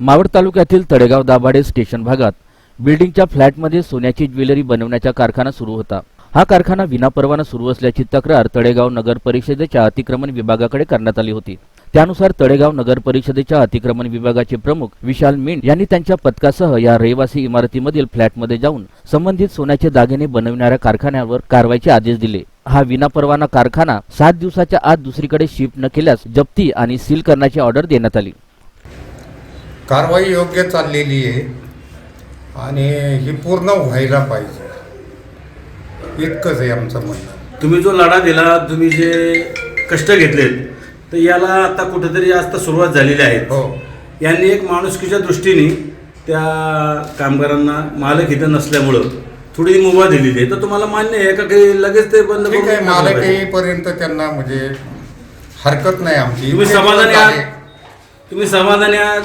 मावळ तालुक्यातील तळेगाव दाभाडे स्टेशन भागात बिल्डिंगच्या फ्लॅटमध्ये सोन्याची ज्वेलरी बनवण्याचा कारखाना सुरू होता. हा कारखाना विनापरवाना सुरू असल्याची तक्रार तळेगाव नगर परिषदेच्या अतिक्रमण विभागाकडे करण्यात आली होती. त्यानुसार तळेगाव नगर परिषदेच्या अतिक्रमण विभागाचे प्रमुख विशाल मिंड यांनी त्यांच्या पथकासह या रहिवासी इमारतीमधील फ्लॅटमध्ये जाऊन संबंधित सोन्याचे दागिने बनविणाऱ्या कारखान्यावर कारवाईचे आदेश दिले. हा विनापरवाना कारखाना सात दिवसाच्या आत दुसरीकडे शिफ्ट न केल्यास जप्ती आणि सील करण्याची ऑर्डर देण्यात आली. कारवाई योग्य चाललेली आहे आणि ही पूर्ण व्हायला पाहिजे. इतकंच आहे आमचं म्हणणं. तुम्ही जो लढा दिला तुम्ही जे कष्ट घेतलेत तर याला आता कुठेतरी आता सुरुवात झालेली आहे. हो. यांनी एक माणुसकीच्या दृष्टीने त्या कामगारांना मालक इथं नसल्यामुळं थोडी मुभा दिलेली आहे. तर तुम्हाला मान्य आहे का? काही लगेच ते बंद ठीक आहे करून मालक टाकलं पाहिजे? येईपर्यंत त्यांना म्हणजे हरकत नाही आमची. तुम्ही समाधानी आहात. तुम्ही समाधानी आहात?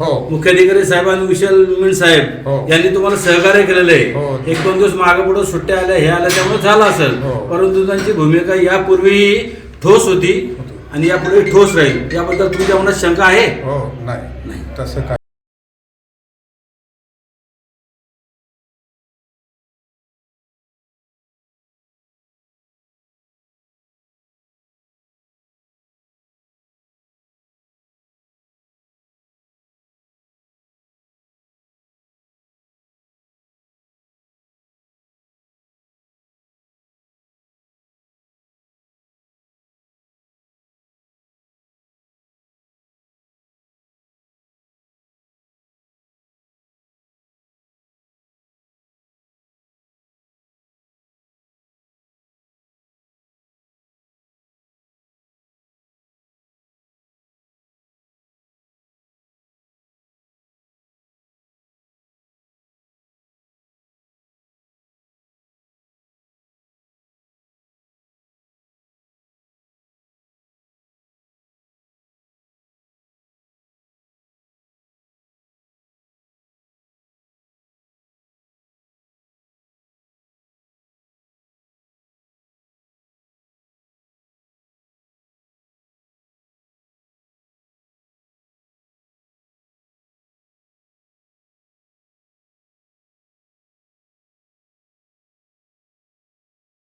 हो. मुख्याधिकारी साहेब आणि विशाल मिण साहेब हो. यांनी तुम्हाला सहकार्य केलेलं हो. आहे एक दोन दिवस मागे पुढे सुट्ट्या आल्या हे आल्या त्यामुळे झालं असेल. हो. परंतु त्यांची भूमिका यापूर्वी ठोस होती आणि यापुढे ठोस राहील. याबद्दल तुमच्या मनात शंका आहे? हो नाही. तसं काय